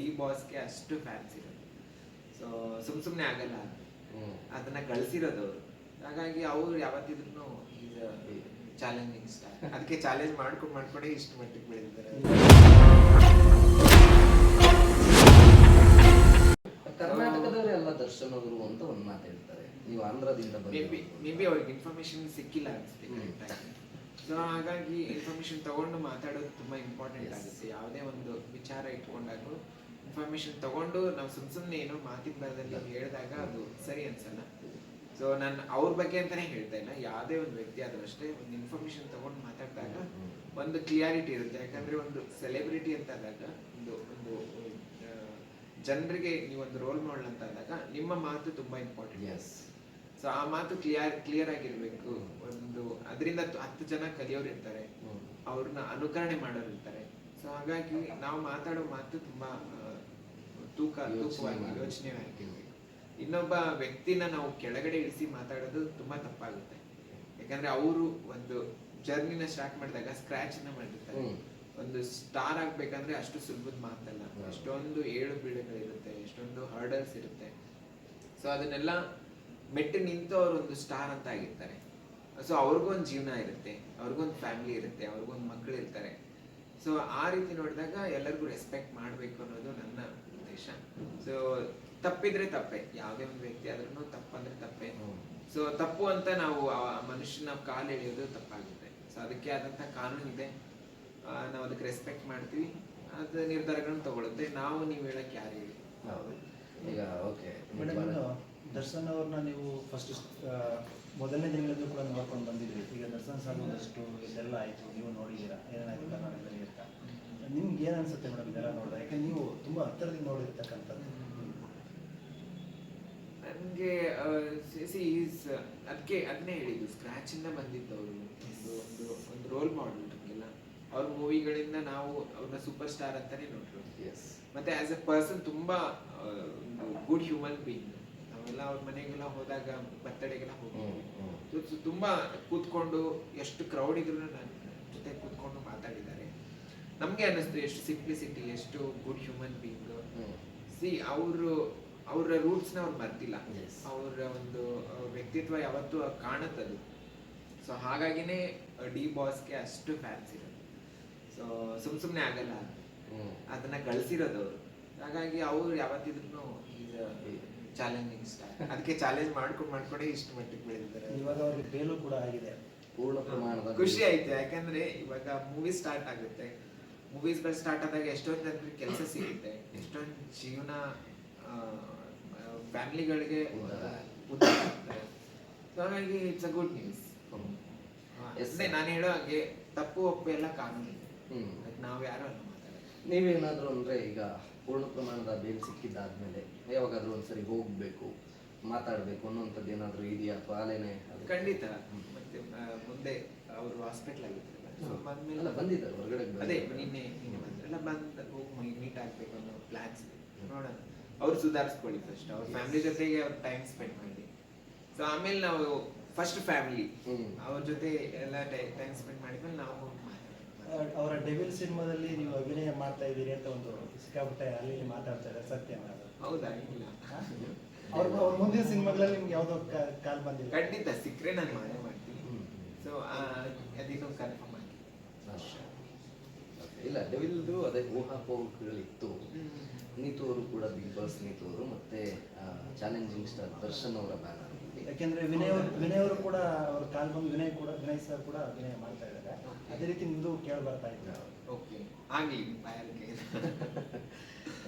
D ಬಾಸ್ಗೆ ಅಷ್ಟು fans ಇರೋದು. So ಸುಮ್ ಸುಮ್ಮನೆ ಆಗಲ್ಲ. ಅದನ್ನ ಕಳ್ಸಿರೋದು ಹಾಗಾಗಿ ಅವ್ರು ಯಾವತ್ತಿದ್ರು ಈಗ ಚಾಲೆಂಜಿಂಗ್ ಸ್ಟಾರ್ ಅದಕ್ಕೆ ಚಾಲೆಂಜ್ ಮಾಡ್ಕೊಂಡು ಮಾಡ್ಕೊಂಡೇ ಇಷ್ಟು ಮಟ್ಟಿಗೆ ಬೆಳೆದಿದ್ದಾರೆ. ಕರ್ನಾಟಕದವರೆಲ್ಲ ದರ್ಶನ್ ಅವರು ಅಂತ ಒಂದು ಮಾತು ಹೇಳ್ತಾರೆ. ನೀವು ಆಂಧ್ರದಿಂದ ಮೇ ಬಿ ಅವ್ರಿಗೆ ಇನ್ಫಾರ್ಮೇಶನ್ ಸಿಕ್ಕಿಲ್ಲ ಅನಿಸುತ್ತೆ. ಸೊ ಹಾಗಾಗಿ ಇನ್ಫಾರ್ಮೇಶನ್ ತಗೊಂಡು ಮಾತಾಡೋದು ತುಂಬಾ ಇಂಪಾರ್ಟೆಂಟ್ ಆಗುತ್ತೆ. ಯಾವುದೇ ಒಂದು ವಿಚಾರ ಇಟ್ಕೊಂಡಾಗ ಇನ್ಫಾರ್ಮೇಶನ್ ತಗೊಂಡು ನಾವು ಸುಮ್ ಸುಮ್ಮನೆ ಏನೋ ಮಾತಿನ ಬರದಲ್ಲಿ ಹೇಳಿದಾಗ ಅದು ಸರಿ ಅನ್ಸಲ್ಲ. ಸೊ ನಾನು ಅವ್ರ ಬಗ್ಗೆ ಅಂತಾನೆ ಹೇಳ್ತಾ ಇಲ್ಲ. ಯಾವುದೇ ಒಂದು ವ್ಯಕ್ತಿ ಆದ್ರೂ ಅಷ್ಟೇ ಒಂದು ಇನ್ಫಾರ್ಮೇಶನ್ ತಗೊಂಡು ಮಾತಾಡಿದಾಗ ಒಂದು ಕ್ಲಿಯಾರಿಟಿ ಇರುತ್ತೆ. ಯಾಕಂದ್ರೆ ಒಂದು ಸೆಲೆಬ್ರಿಟಿ ಅಂತ ಆದಾಗ ಒಂದು ಒಂದು ಜನರಿಗೆ ನೀವೊಂದು ರೋಲ್ ಮಾಡಲ್ ಅಂತ ಆದಾಗ ನಿಮ್ಮ ಮಾತು ತುಂಬಾ ಇಂಪಾರ್ಟೆಂಟ್ ಎಸ್ ಸೊ ಆ ಮಾತು ಕ್ಲಿಯರ್ ಕ್ಲಿಯರ್ ಆಗಿರ್ಬೇಕು. ಒಂದು ಅದರಿಂದ ಹತ್ತು ಜನ ಕಲಿಯೋರು ಇರ್ತಾರೆ. ಅವ್ರನ್ನ ಅನುಕರಣೆ ಮಾಡೋರು ಇರ್ತಾರೆ. ಸೊ ಹಾಗಾಗಿ ನಾವು ಮಾತಾಡೋ ಮಾತು ತುಂಬಾ ತೂಕ ತೂಕವಾಗಿ. ಯೋಚನೆ ಹಾಕಿರ್ಬೇಕು ಇನ್ನೊಬ್ಬ ವ್ಯಕ್ತಿನ ನಾವು ಕೆಳಗಡೆ ಇಳಿಸಿ ಮಾತಾಡೋದು ತುಂಬಾ ತಪ್ಪಾಗುತ್ತೆ. ಯಾಕಂದ್ರೆ ಅವರು ಒಂದು ಜರ್ನಿನ ಸ್ಟಾರ್ಟ್ ಮಾಡಿದಾಗ ಸ್ಕ್ರಾಚ್ನ ಮಾಡಿರ್ತಾರೆ. ಒಂದು ಸ್ಟಾರ್ ಆಗ್ಬೇಕಂದ್ರೆ ಅಷ್ಟು ಸುಲಭದ ಮಾತಲ್ಲ. ಅಷ್ಟೊಂದು ಏಳು ಬೀಳುಗಳಿರುತ್ತೆ ಎಷ್ಟೊಂದು ಹರ್ಡಲ್ಸ್ ಇರುತ್ತೆ. ಸೊ ಅದನ್ನೆಲ್ಲ ಮೆಟ್ಟಿ ನಿಂತು ಅವ್ರು ಒಂದು ಸ್ಟಾರ್ ಅಂತ ಆಗಿರ್ತಾರೆ. ಸೊ ಅವ್ರಿಗೂ ಒಂದು ಜೀವನ ಇರುತ್ತೆ ಅವ್ರಿಗೊಂದು ಫ್ಯಾಮಿಲಿ ಇರುತ್ತೆ ಅವ್ರಿಗೊಂದು ಮಕ್ಕಳು ಇರ್ತಾರೆ ಸೊ ಆ ರೀತಿ ನೋಡಿದಾಗ ಎಲ್ಲರಿಗೂ ರೆಸ್ಪೆಕ್ಟ್ ಮಾಡಬೇಕು ಅನ್ನೋದು ನನ್ನ ಉದ್ದೇಶ. ಸೊ ತಪ್ಪಿದ್ರೆ ತಪ್ಪೆ. ಯಾವುದೇ ಒಂದು ವ್ಯಕ್ತಿ ಆದ್ರೂ ತಪ್ಪಂದ್ರೆ ತಪ್ಪೆ. ಸೊ ತಪ್ಪು ಅಂತ ನಾವು ಆ ಮನುಷ್ಯನ ಕಾಲು ಎಳೆಯೋದು ತಪ್ಪಾಗುತ್ತೆ. ಸೊ ಅದಕ್ಕೆ ಆದಂತ ಕಾನೂನು ಇದೆ. ನಾವು ಅದಕ್ಕೆ ರೆಸ್ಪೆಕ್ಟ್ ಮಾಡ್ತೀವಿ. ಅದು ನಿರ್ಧಾರಗಳನ್ನ ತಗೊಳುತ್ತೆ. ನಾವು ನೀವು ಹೇಳಕ್ ಯಾರು ಹೇಳಿ. ಈಗ ಓಕೆ ಮೇಡಮ್ ದರ್ಶನ್ ಅವ್ರನ್ನ ನೀವು ಫಸ್ಟ್ ಮೊದಲನೇ ದಿನಗಳಲ್ಲೂ ಕೂಡ ನೋಡ್ಕೊಂಡು ಬಂದಿದ್ರಿ ಈಗ ದರ್ಶನ್ ಸರ್ ಒಂದಷ್ಟು ಇದೆಲ್ಲ ಆಯಿತು. ನೀವು ನೋಡಿದ್ದೀರಾ? ಏನಾಯ್ತು ಕರ್ನಾಟಕದಲ್ಲಿ? ನಿಮ್ಗೆ ಏನ್ ಅನ್ಸುತ್ತೆ ಮೇಡಮ್ ಇದೆಲ್ಲ ನೋಡಿದ್ರೆ? ಯಾಕಂದ್ರೆ ನೀವು ತುಂಬಾ ಹತ್ತಿರದಿಂದ ನೋಡಿರ್ತಕ್ಕಂಥದ್ದು. ನನಗೆ ಸಿ ಈಸ್ ಅದಕ್ಕೆ ಅದನ್ನೇ ಹೇಳಿದ್ದು. ಸ್ಕ್ರಾಚ್ ಇಂದ ಬಂದಿದ್ದವರು. ಒಂದು ಒಂದು ಒಂದು ರೋಲ್ ಮಾಡಲ್ ನಮಗೆಲ್ಲ. ಅವ್ರ ಮೂವಿಗಳಿಂದ ನಾವು ಅವ್ರನ್ನ ಸೂಪರ್ ಸ್ಟಾರ್ ಅಂತಾನೆ ನೋಡಿರೋದು. ಎಸ್ ಮತ್ತೆ ಆಸ್ ಎ ಪರ್ಸನ್ ತುಂಬಾ ಗುಡ್ ಹ್ಯೂಮನ್ ಬೀಯಿಂಗ್ ನಾವೆಲ್ಲ ಅವ್ರ ಮನೆಗೆಲ್ಲ ಹೋದಾಗ ಬರ್ತಡೆಗೆಲ್ಲ ಸೊ ತುಂಬಾ ಕೂತ್ಕೊಂಡು ಎಷ್ಟು ಕ್ರೌಡ್ ಇದ್ರು ನನ್ನ ಜೊತೆ ಕೂತ್ಕೊಂಡು ಮಾತಾಡಿದ್ದಾರೆ. ನಮ್ಗೆ ಅನ್ನಿಸ್ತು ಎಷ್ಟು ಸಿಂಪ್ಲಿಸಿಟಿ ಎಷ್ಟು ಗುಡ್ ಹ್ಯೂಮನ್ ಬೀಯಿಂಗ್ ಸಿ ಅವರು ಅವರ ರೂಟ್ಸ್ನ ಅವ್ರು ಮರ್ತಿಲ್ಲ. ಅವರ ಒಂದು ವ್ಯಕ್ತಿತ್ವ ಯಾವತ್ತೂ ಕಾಣುತ್ತದು. ಸೊ ಹಾಗಾಗಿನೇ ಡಿ ಬಾಸ್ಗೆ ಅಷ್ಟು ಫ್ಯಾನ್ಸ್ ಇರೋದು. ಸೊ ಸುಮ್ ಸುಮ್ಮನೆ ಆಗಲ್ಲ. ಅದನ್ನ ಗಳಿಸಿರೋದು ಅವರು. ಹಾಗಾಗಿ ಅವ್ರು ಯಾವತ್ತಿದ್ರು ಚಾಲೆಂಜಿಂಗ್ ಸ್ಟಾರ್ ಅದಕ್ಕೆ ಚಾಲೆಂಜ್ ಮಾಡ್ಕೊಂಡು ಮಾಡ್ಕೊಂಡೆ ಇಷ್ಟು ಮಟ್ಟಿಗೆ ಬೆಳೆದಿದ್ದಾರೆ ಇವಾಗ ಅವ್ರಿಗೆ ಬೇಲು ಕೂಡ ಆಗಿದೆ. ಪೂರ್ಣ ಪ್ರಮಾಣದ ಖುಷಿ ಆಯ್ತು. ಯಾಕಂದ್ರೆ ಇವಾಗ ಮೂವಿ ಸ್ಟಾರ್ಟ್ ಆಗುತ್ತೆ. ಮೂವೀಸ್ಗಳು ಸ್ಟಾರ್ಟ್ ಆದಾಗ ಎಷ್ಟೊಂದು ಜನರಿಗೆ ಕೆಲಸ ಸಿಗುತ್ತೆ? ಎಷ್ಟೊಂದು ಜೀವನ ಫ್ಯಾಮಿಲಿಗಳಿಗೆ ಹಾಗಾಗಿ ಇಟ್ಸ್ ಅ ಗುಡ್ ನ್ಯೂಸ್. ಅದೇ ನಾನು ಹೇಳೋ ಹಾಗೆ ತಪ್ಪು ಒಪ್ಪು ಎಲ್ಲ ಕಾನೂನು ನಾವು ಯಾರು ಅಲ್ಲ ಮಾತಾಡೋದು. ನೀವೇನಾದರೂ ಅಂದ್ರೆ ಈಗ ಪೂರ್ಣ ಪ್ರಮಾಣದ ಬೇಲ್ ಸಿಕ್ಕಿದ್ದಾದ್ಮೇಲೆ ಯಾವಾಗಾದ್ರೂ ಒಂದ್ಸರಿ ಹೋಗ್ಬೇಕು ಮಾತಾಡಬೇಕು ಅನ್ನೋಂಥದ್ದು ಏನಾದರೂ ಇದೆಯಾ ಅಥವಾ ಅಲ್ಲೇನೆ ಅದು- ಖಂಡಿತ. ಮತ್ತೆ ಮುಂದೆ ಅವರು ಹಾಸ್ಪಿಟ್ಲ್ ಸೊ ಬಂದ್ಮೇಲೆ ಅಲ್ಲ, ಬಂದಿದ್ದಾರೆ, ಹೊರಗಡೆ ಅದೇ. ನಿನ್ನೆ ನಿನ್ನೆ ಬಂದ್ರಲ್ಲ ಬಂದ್ ಹೋಗಿ ಮೀಟ್ ಆಗ್ಬೇಕು ಅನ್ನೋ ಪ್ಲಾನ್ಸ್. ನೋಡೋಣ. ಅವ್ರು ಸುಧಾರಿಸ್ಕೊಳ್ಳಿ ಫಸ್ಟ್ ಅವ್ರ ಫ್ಯಾಮಿಲಿ ಜೊತೆಗೆ ಅವ್ರ ಟೈಮ್ ಸ್ಪೆಂಡ್ ಮಾಡಿ. ಸೊ ಆಮೇಲೆ ನಾವು ಫಸ್ಟ್ ಫ್ಯಾಮಿಲಿ. ಅವ್ರ ಜೊತೆ ಎಲ್ಲ ಟೈಮ್ ಸ್ಪೆಂಡ್ ಮಾಡಿದ್ಮೇಲೆ ನಾವು ಅವರ ಡೆವಿಲ್ ಸಿನಿಮಾದಲ್ಲಿ ನೀವು ಅಭಿನಯ ಮಾಡ್ತಾ ಇದ್ದೀರಿ ಅಂತ ಒಂದು ಸಿಕ್ಕಾಪಟ್ಟೆ ಅಲ್ಲಿ ಇಲ್ಲಿ ಮಾತಾಡ್ತಾ ಇದ್ದಾರೆ ಸತ್ಯ ಹೌದಾ? ಇಲ್ಲ. ಅವ್ರ ಮುಂದಿನ ಸಿನಿಮಾಗಳಲ್ಲಿ ನಿಮ್ಗೆ ಯಾವುದೋ ಕಾಲ್ ಬಂದಿಲ್ಲ? ಖಂಡಿತ ಸಿಕ್ಕರೆ ನಾನು ಮಾಡೇ ಮಾಡ್ತೀನಿ. ಸೊ ಸೊ ಇಲ್ಲ ಡೆವಿಲ್ದು ಅದೇ ಊಹಾಪೋಹಗಳಿತ್ತು ನೀತು ಅವರು ಕೂಡ ಬಿಗ್ ಬಾಸ್ ನೀತು ಅವರು ಮತ್ತೆ ಚಾಲೆಂಜಿಂಗ್ ಸ್ಟಾರ್ ದರ್ಶನ್ ಅವರ ಬ್ಯಾನರ್ ಯಾಕೆಂದ್ರೆ ವಿನಯ್ ಅವರು ವಿನಯ್ ಅವರು ಕೂಡ ಅವ್ರ ಕಾಲ್ ಬಂದು ವಿನಯ್ ಕೂಡ ವಿನಯ್ ಸರ್ ಕೂಡ ಅಭಿನಯ ಮಾಡ್ತಾ ಇದ್ದಾರೆ. ಅದೇ ರೀತಿ ನಿಮ್ದು ಕೇಳಿ ಬರ್ತಾ ಇತ್ತು ಓಕೆ ಆಗ್ಲಿ ಬಾಯಾರಿಕೆ